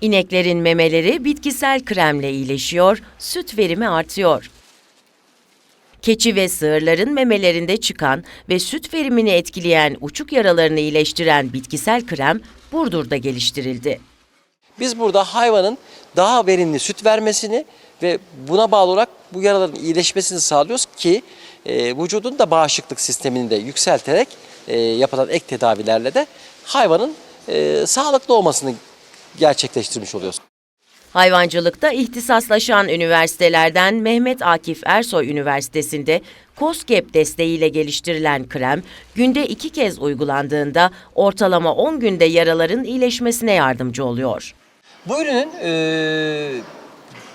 İneklerin memeleri bitkisel kremle iyileşiyor, süt verimi artıyor. Keçi ve sığırların memelerinde çıkan ve süt verimini etkileyen uçuk yaralarını iyileştiren bitkisel krem Burdur'da geliştirildi. Biz burada hayvanın daha verimli süt vermesini ve buna bağlı olarak bu yaraların iyileşmesini sağlıyoruz ki e, vücudun da bağışıklık sistemini de yükselterek e, yapılan ek tedavilerle de hayvanın e, sağlıklı olmasını gerçekleştirmiş oluyoruz. Hayvancılıkta ihtisaslaşan üniversitelerden Mehmet Akif Ersoy Üniversitesi'nde COSGAP desteğiyle geliştirilen krem günde iki kez uygulandığında ortalama 10 günde yaraların iyileşmesine yardımcı oluyor. Bu ürünün e,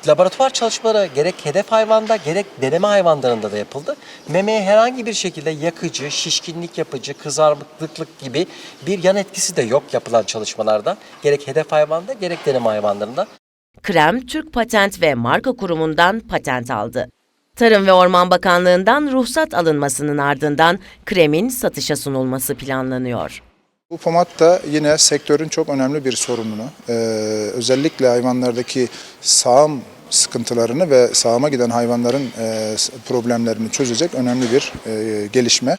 laboratuvar çalışmaları gerek hedef hayvanda gerek deneme hayvanlarında da yapıldı. Memeye herhangi bir şekilde yakıcı, şişkinlik yapıcı, kızarıklık gibi bir yan etkisi de yok yapılan çalışmalarda. Gerek hedef hayvanda gerek deneme hayvanlarında. Krem Türk Patent ve Marka Kurumu'ndan patent aldı. Tarım ve Orman Bakanlığı'ndan ruhsat alınmasının ardından kremin satışa sunulması planlanıyor. Bu pomat da yine sektörün çok önemli bir sorununu, e, özellikle hayvanlardaki sağım sıkıntılarını ve sağıma giden hayvanların e, problemlerini çözecek önemli bir e, gelişme.